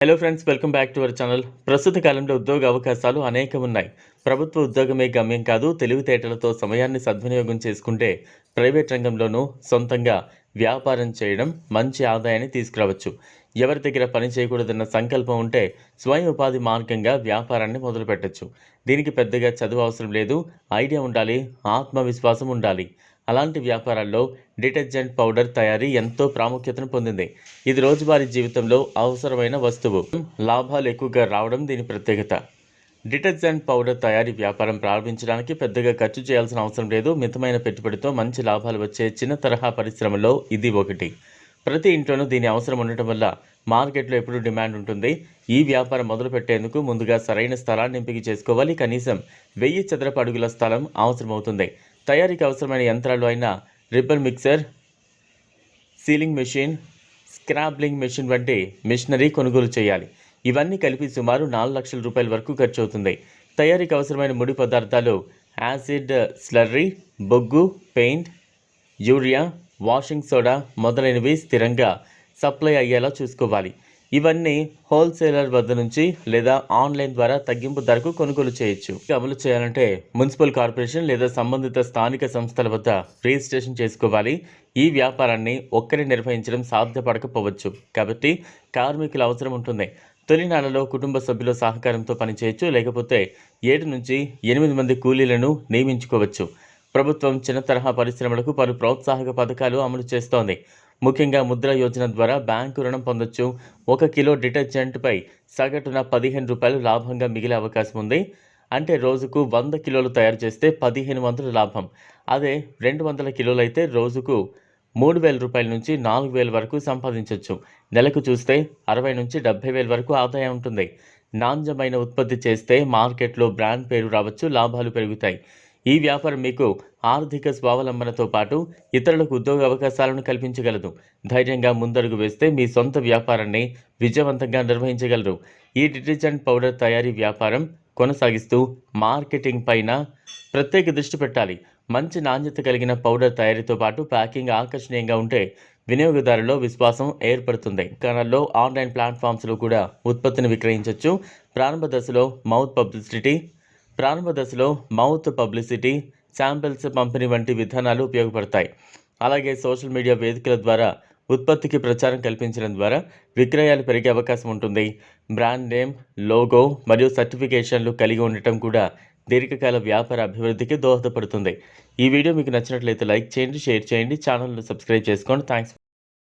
Hello friends welcome back to our channel ప్రస్తుత కాలంలో ఉద్యోగ అవకాశాలు అనేకం ఉన్నాయి. ప్రభుత్వ ఉద్యోగమే గమ్యం కాదు తెలివితేటలతో సమయాన్ని సద్వినియోగం చేసుకుంటే ప్రైవేట్ రంగంలోనూ సొంతంగా వ్యాపారం చేయడం మంచి ఆదాయాన్ని తీసుకురావచ్చు. ఎవరి దగ్గర పని చేయకూడదన్న సంకల్పం ఉంటే స్వయం ఉపాధి మార్గంగా వ్యాపారాన్ని మొదలుపెట్టచ్చు. దీనికి పెద్దగా చదువు అవసరం లేదు ఐడియా ఉండాలి ఆత్మవిశ్వాసం ఉండాలి. అలాంటి వ్యాపారాల్లో డిటర్జెంట్ పౌడర్ తయారీ ఎంతో ప్రాముఖ్యతను పొందింది. ఇది రోజువారీ జీవితంలో అవసరమైన వస్తువు. లాభాలు ఎక్కువగా రావడం దీని ప్రత్యేకత. డిటర్జెంట్ పౌడర్ తయారీ వ్యాపారం ప్రారంభించడానికి పెద్దగా ఖర్చు చేయాల్సిన అవసరం లేదు. మితమైన పెట్టుబడితో మంచి లాభాలు వచ్చే చిన్న తరహా పరిశ్రమలో ఇది ఒకటి. ప్రతి ఇంట్లోనూ దీని అవసరం ఉండటం వల్ల మార్కెట్లో ఎప్పుడు డిమాండ్ ఉంటుంది. ఈ వ్యాపారం మొదలు పెట్టేందుకు ముందుగా సరైన స్థలాన్ని ఎంపిక చేసుకోవాలి. కనీసం వెయ్యి చదరపు అడుగుల స్థలం అవసరమవుతుంది. తయారీకి అవసరమైన యంత్రాలు అయిన ribbon mixer sealing machine scrabbling machine వంటి మిషనరీ కొనుగోలు చేయాలి. ఇవన్నీ కలిపి సుమారు నాలుగు లక్షల రూపాయల వరకు ఖర్చు అవుతుంది తయారీకి అవసరమైన ముడి పదార్థాలు యాసిడ్ స్లర్రీ బొగ్గు పెయింట్ యూరియా వాషింగ్ సోడా మొదలైనవి స్థిరంగా సప్లై అయ్యేలా చూసుకోవాలి. ఇవన్నీ హోల్సేలర్ వద్ద నుంచి లేదా ఆన్లైన్ ద్వారా తగ్గింపు ధరకు కొనుగోలు చేయొచ్చు. అమలు చేయాలంటే మున్సిపల్ కార్పొరేషన్ లేదా సంబంధిత స్థానిక సంస్థల వద్ద రిజిస్ట్రేషన్ చేసుకోవాలి. ఈ వ్యాపారాన్ని ఒక్కరే నిర్వహించడం సాధ్యపడకపోవచ్చు. కాబట్టి కార్మికుల అవసరం ఉంటుంది. తొలినాళ్ళలో కుటుంబ సభ్యుల సహకారంతో పనిచేయచ్చు. లేకపోతే ఏడు నుంచి ఎనిమిది మంది కూలీలను నియమించుకోవచ్చు. ప్రభుత్వం చిన్న తరహా పరిశ్రమలకు పలు ప్రోత్సాహక పథకాలు అమలు చేస్తోంది. ముఖ్యంగా ముద్ర యోజన ద్వారా బ్యాంకు రుణం పొందొచ్చు. ఒక కిలో డిటర్జెంట్పై సగటున పదిహేను రూపాయలు లాభంగా మిగిలే అవకాశం ఉంది. అంటే రోజుకు వంద కిలోలు తయారు చేస్తే పదిహేను వందల లాభం. అదే రెండు వందల కిలోలు అయితే రోజుకు మూడు వేల రూపాయల నుంచి నాలుగు వేల వరకు సంపాదించవచ్చు నెలకు చూస్తే అరవై నుంచి డెబ్బై వేల వరకు ఆదాయం ఉంటుంది. నాణ్యమైన ఉత్పత్తి చేస్తే మార్కెట్లో బ్రాండ్ పేరు రావచ్చు లాభాలు పెరుగుతాయి. ఈ వ్యాపారం మీకు ఆర్థిక స్వావలంబనతో పాటు ఇతరులకు ఉద్యోగ అవకాశాలను కల్పించగలదు. ధైర్యంగా ముందడుగు వేస్తే మీ సొంత వ్యాపారాన్ని విజయవంతంగా నిర్వహించగలరు. ఈ డిటర్జెంట్ పౌడర్ తయారీ వ్యాపారం కొనసాగిస్తూ మార్కెటింగ్ పైన ప్రత్యేక దృష్టి పెట్టాలి. మంచి నాణ్యత కలిగిన పౌడర్ తయారీతో పాటు ప్యాకింగ్ ఆకర్షణీయంగా ఉంటే వినియోగదారులో విశ్వాసం ఏర్పడుతుంది. కణాల్లో ఆన్లైన్ ప్లాట్ఫామ్స్లో కూడా ఉత్పత్తిని విక్రయించవచ్చు ప్రారంభ దశలో మౌత్ పబ్లిసిటీ ప్రారంభ దశలో మౌత్ పబ్లిసిటీ శాంపిల్స్ పంపిణీ వంటి విధానాలు ఉపయోగపడతాయి. అలాగే సోషల్ మీడియా వేదికల ద్వారా ఉత్పత్తికి ప్రచారం కల్పించడం ద్వారా విక్రయాలు పెరిగే అవకాశం ఉంటుంది. బ్రాండ్ నేమ్ లోగో మరియు సర్టిఫికేషన్లు కలిగి ఉండటం కూడా దీర్ఘకాల వ్యాపార అభివృద్ధికి దోహదపడుతుంది. ఈ వీడియో మీకు నచ్చినట్లయితే లైక్ చేయండి షేర్ చేయండి ఛానల్ను సబ్స్క్రైబ్ చేసుకోండి. థ్యాంక్స్